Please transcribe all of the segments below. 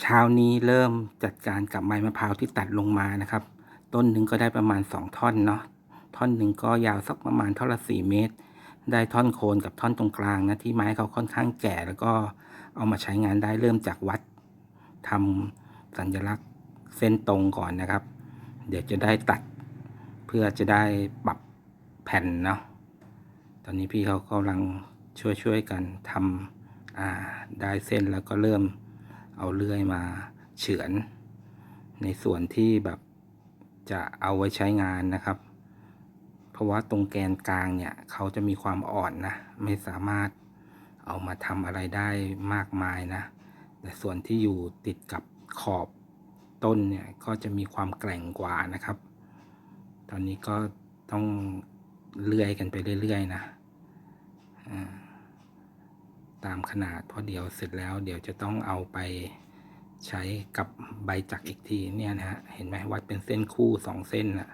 เช้านี้เริ่มจัดการกับไม้มะพร้าวที่ตัดลงมานะครับ ต้นหนึ่งก็ได้ประมาณสองท่อนเนาะท่อนหนึ่งก็ยาวสักประมาณเท่าละสี่เมตร ได้ท่อนโคนกับท่อนตรงกลางนะที่ไม้เขาค่อนข้างแก่ แล้วก็เอามาใช้งานได้เริ่มจากวัดทำสัญลักษณ์เส้นตรงก่อนนะครับ เดี๋ยวจะได้ตัดเพื่อจะได้ปรับแผ่นเนาะตอนนี้พี่เขากำลังช่วยๆกันทำได้เส้นแล้วก็เริ่ม เอาเลื่อยมาเฉือน ในส่วนที่แบบจะเอาไว้ใช้งานนะครับ เพราะว่าตรงแกนกลางเนี่ยเขาจะมีความอ่อนนะไม่สามารถเอามาทำอะไรได้มากมายนะ แต่ส่วนที่อยู่ติดกับขอบต้นเนี่ยก็จะมีความแกร่งกว่านะครับ ตอนนี้ก็ต้องเลื่อยกันไปเรื่อยๆนะอ่า ตามขนาด เพราะเดี๋ยวเสร็จแล้วเดี๋ยวจะต้องเอาไปใช้กับใบจักรอีกทีเนี่ยนะฮะเห็นไหมวัดเป็นเส้นคู่สองเส้นนะ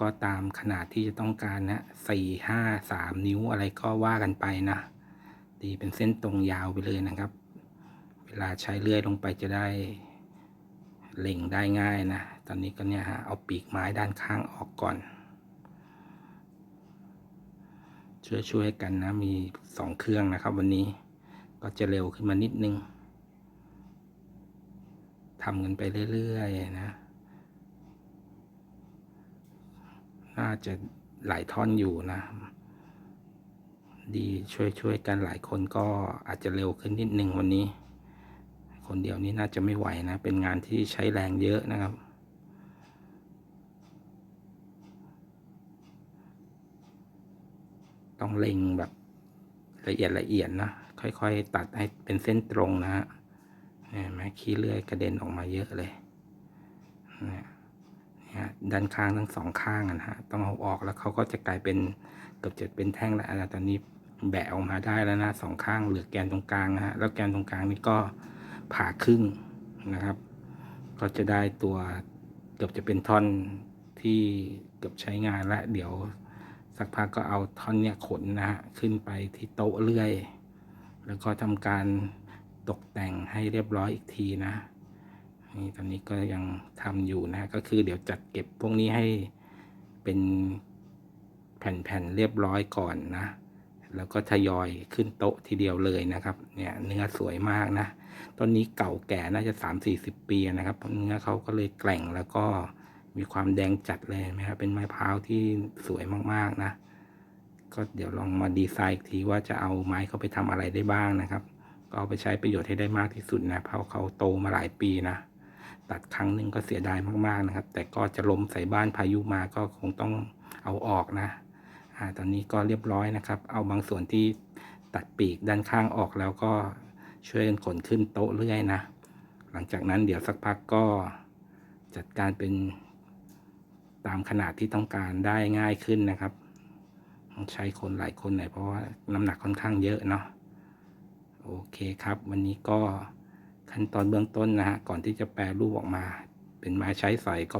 ก็ตามขนาดที่จะต้องการนะสี่ห้าสามนิ้วอะไรก็ว่ากันไปนะตีเป็นเส้นตรงยาวไปเลยนะครับ เวลาใช้เลื่อยลงไปจะได้เล็งได้ง่ายนะ ตอนนี้ก็เนี่ยฮะเอาปีกไม้ด้านข้างออกก่อน ช่วยช่วยกันนะ มีสองเครื่องนะครับ วันนี้ก็จะเร็วขึ้นมานิดนึงทำกันไปเรื่อยๆนะ น่าจะหลายท่อนอยู่นะ ดีช่วยช่วยกันหลายคนก็อาจจะเร็วขึ้นนิดนึงวันนี้ คนเดียวนี้น่าจะไม่ไหวนะ เป็นงานที่ใช้แรงเยอะนะครับ ต้องเล็งแบบละเอียดละเอียดนะ ค่อยๆ ตัดให้เป็นเส้นตรงนะฮะเห็นไหมขี้เลื่อยกระเด็นออกมาเยอะเลยเนี่ยด้านข้างทั้งสองข้างนะฮะต้องเอาออกแล้วเขาก็จะกลายเป็นเกือบจะเป็นแท่งแล้วนะตอนนี้แบะออกมาได้แล้วนะสองข้างเหลือแกนตรงกลางนะฮะแล้วแกนตรงกลางนี่ก็ผ่าครึ่งนะครับ ก็จะได้ตัวเกือบจะเป็นท่อนที่เกือบใช้งานแล้วเดี๋ยว สักพักก็เอาท่อนเนี่ยขนนะฮะขึ้นไปที่โต๊ะเลื่อย แล้วก็ทำการตกแต่งให้เรียบร้อยอีกทีนะนี่ตอนนี้ก็ยังทำอยู่นะก็คือเดี๋ยวจัดเก็บพวกนี้ให้เป็นแผ่นๆเรียบร้อยก่อนนะ แล้วก็ทยอยขึ้นโต๊ะทีเดียวเลยนะครับ เนี่ยเนื้อสวยมากนะต้นนี้เก่าแก่น่าจะสามสี่สิบปีนะครับเพราะเนื้อเขาก็เลยแกร่งแล้วก็ มีความแดงจัดเลยนไหมครับ เป็นไม้พร้าวที่สวยมากๆนะ ก็เดี๋ยวลองมาดีไซน์อีกทีว่าจะเอาไม้เขาไปทำอะไรได้บ้างนะครับ ก็เอาไปใช้ประโยชน์ให้ได้มากที่สุดนะเพราะเขาโตมาหลายปีนะ ตัดครั้งหนึ่งก็เสียดายมากๆนะครับ แต่ก็จะล้มใส่บ้านพายุมาก็คงต้องเอาออกนะอ่าตอนนี้ก็เรียบร้อยนะครับ เอาบางส่วนที่ตัดปีกด้านข้างออกแล้วก็ช่วยกันขนขึ้นโต๊ะเรื่อยนะ หลังจากนั้นเดี๋ยวสักพักก็จัดการเป็น ตามขนาดที่ต้องการได้ง่ายขึ้นนะครับ ใช้คนหลายคนหน่อยเพราะว่าน้ำหนักค่อนข้างเยอะเนาะโอเคครับ วันนี้ก็ขั้นตอนเบื้องต้นนะฮะก่อนที่จะแปรรูปออกมา เป็นไม้ใช้สอยก็